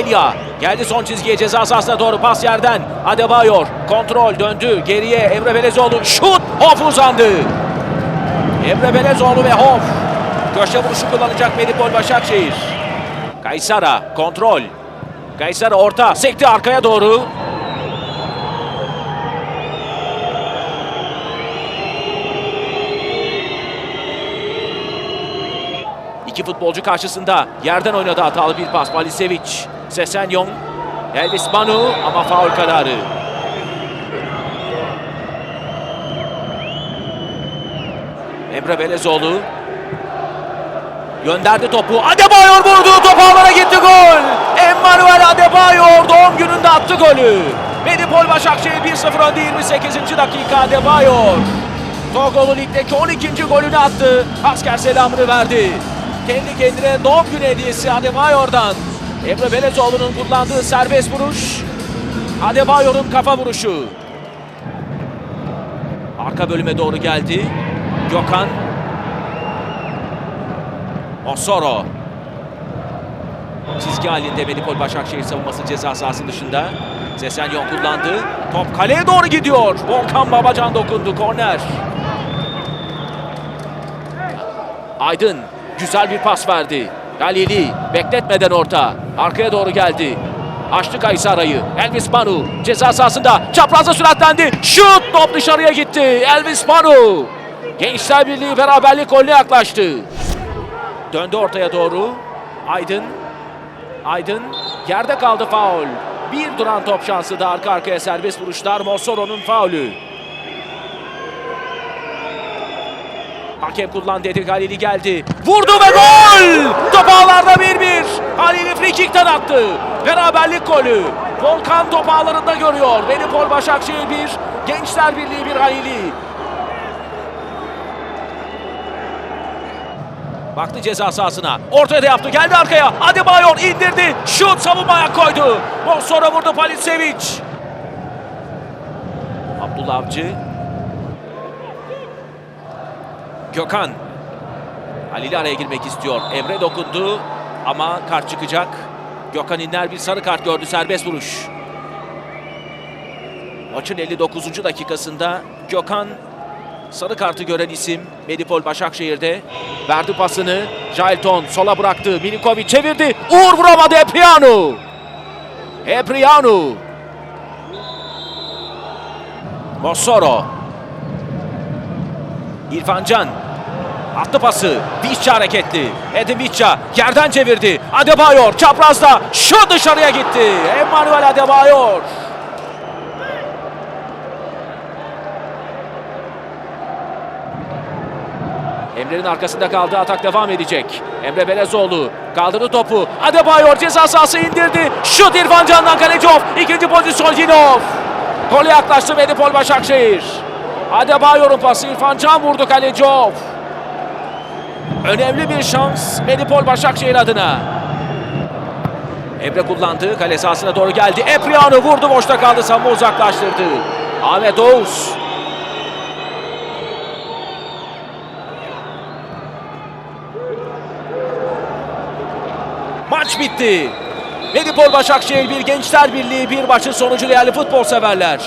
Elia geldi son çizgiye ceza sahasına doğru pas yerden. Adebayor kontrol döndü geriye Emre Belezoğlu şut Hof uzandı. Emre Belezoğlu ve Hof. Köşe vuruşu kullanacak Medipol Başakşehir. Kaysara kontrol. Kaysara orta sekti arkaya doğru. İki futbolcu karşısında yerden oynadı hatalı bir pas. Palisevic, Sesenyon, Elvis Manu ama faul kararı. Emre Belezoğlu gönderdi topu. Adebayor vurdu. Top ağlara gitti gol. Emmanuel Adebayor doğum gününde attı golü. Medipol Başakşehir 1-0 önde 28. dakika Adebayor. Togolu ligdeki 12. golünü attı. Asker selamını verdi. Kendi kendine doğum günü hediyesi Adebayor'dan. Emre Belezoğlu'nun kullandığı serbest vuruş. Adebayor'un kafa vuruşu. Arka bölüme doğru geldi. Gökhan. Osoro. Çizgi halinde Medipol Başakşehir savunması ceza sahası dışında. Sesenyon kullandı. Top kaleye doğru gidiyor. Volkan Babacan dokundu. Korner. Aydın güzel bir pas verdi. Galili bekletmeden orta. Arkaya doğru geldi. Açtı Kaysara'yı. Elvis Manu ceza sahasında çaprazda süratlendi. Şut top dışarıya gitti. Elvis Manu. Gençler Birliği beraberlik golüne yaklaştı. Döndü ortaya doğru. Aydın. Aydın yerde kaldı faul. Bir duran top şansı da arka arkaya serbest vuruşlar. Mossoro'nun faulü. Hakem kullandı Edil Halili geldi. Vurdu ve gol! Top ağlarda 1-1. Halili frikikten attı. Beraberlik golü. Volkan top ağlarında görüyor. Benipol Başakşehir 1, Gençler Birliği 1 Halili. Baktı ceza sahasına. Ortaya da yaptı. Geldi arkaya. Adebayor indirdi. Şut savunmaya koydu. Sonra vurdu Palisevic. Abdullah Avcı. Gökhan. Halil araya girmek istiyor. Emre dokundu ama kart çıkacak. Gökhan İnler bir sarı kart gördü. Serbest vuruş. Maçın 59. dakikasında Gökhan sarı kartı gören isim Medipol Başakşehir'de. Verdi pasını. Jailton sola bıraktı. Milikovic çevirdi. Uğur vuramadı Epriano. Epriano. Mossoro. İrfan Can. Attı pası. Vişça hareketli. Edin Vişça yerden çevirdi. Adebayor çaprazda. Şu dışarıya gitti. Emmanuel Adebayor. Emre'nin arkasında kaldı. Atak devam edecek. Emre Belezoğlu kaldırdı topu. Adebayor ceza sahası indirdi. Şut İrfan Can'dan kaleci off. İkinci pozisyon off. Gole yaklaştı Medipol Başakşehir. Adebayor'un pası İrfan Can vurdu kaleci off. Önemli bir şans Medipol Başakşehir adına. Emre kullandı. Kale sahasına doğru geldi. Epriano vurdu. Boşta kaldı. Savunma uzaklaştırdı. Ahmet Oğuz. Maç bitti. Medipol Başakşehir bir Gençler Birliği bir maçın sonucu değerli futbol severler.